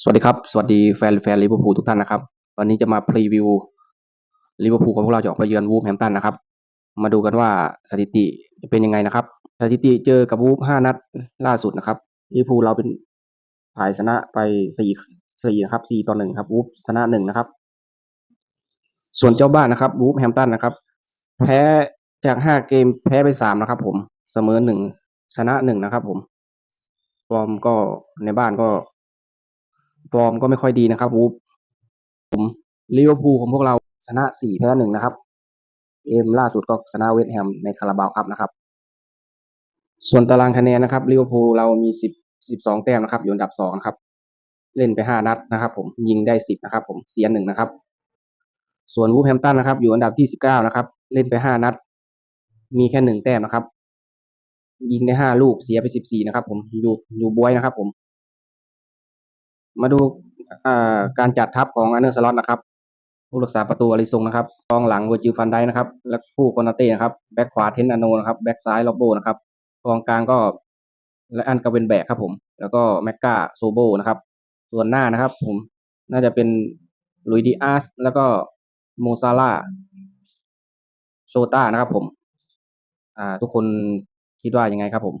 สวัสดีครับ สวัสดีแฟนแฟนลิเวอร์พูลทุกท่านนะครับ วันนี้จะมาพรีวิวลิเวอร์พูลของพวกเราจะออกไปเยือนวูฟแฮมตันนะครับ มาดูกันว่าสถิติจะเป็นยังไงนะครับ สถิติเจอกับวูฟห้านัดล่าสุดนะครับลิเวอร์พูลเราเป็นผ่ายชนะไปสี่สี่นะครับสี่ต่อหนึ่งครับวูฟชนะหนึ่งนะครับ ส่วนเจ้าบ้านนะครับวูฟแฮมตันนะครับ แพ้จากห้าเกมแพ้ไปสามนะครับ ผมเสมอหนึ่งชนะหนึ่งนะครับ ผมฟอร์มก็ในบ้านก็ ฟอร์มก็ไม่ค่อยดีนะครับวูฟผมลิเวอร์พูลของพวกเราชนะสี่แพ้หนึ่งนะครับเกมล่าสุดก็ชนะเวสต์แฮมในคาราบาวครับนะครับ ส่วนตารางคะแนนนะครับลิเวอร์พูลเรามีสิบสิบสองแต้มนะครับ อยู่อันดับสองนะครับ เล่นไปห้านัดนะครับ ผมยิงได้สิบนะครับ ผมเสียหนึ่งนะครับ ส่วนวูฟแฮมตันนะครับ อยู่อันดับที่สิบเก้านะครับ เล่นไปห้านัด มีแค่หนึ่งแต้มนะครับ ยิงได้ห้าลูกเสียไปสิบสี่นะครับ ผมอยู่อยู่บวยนะครับ ผม มาดูการจัดทัพของอันเนอร์สล็อตนะครับ ผู้รักษาประตูอลิซงนะครับกองหลังเวอร์จิลฟันไดนะครับ และผู้คอนาเต้นะครับ แบ็คขวาเทนนาโนนะครับ แบ็คซ้ายล็อบโบนะครับกองกลางก็และอันกาเวนแบกครับผม แล้วก็แมกกาโซโบนะครับ ส่วนหน้านะครับ ผมน่าจะเป็นลุยดิอาสแล้วก็โมซาร่าโชต้านะครับผม อ่า ทุกคนคิดว่ายังไงครับผม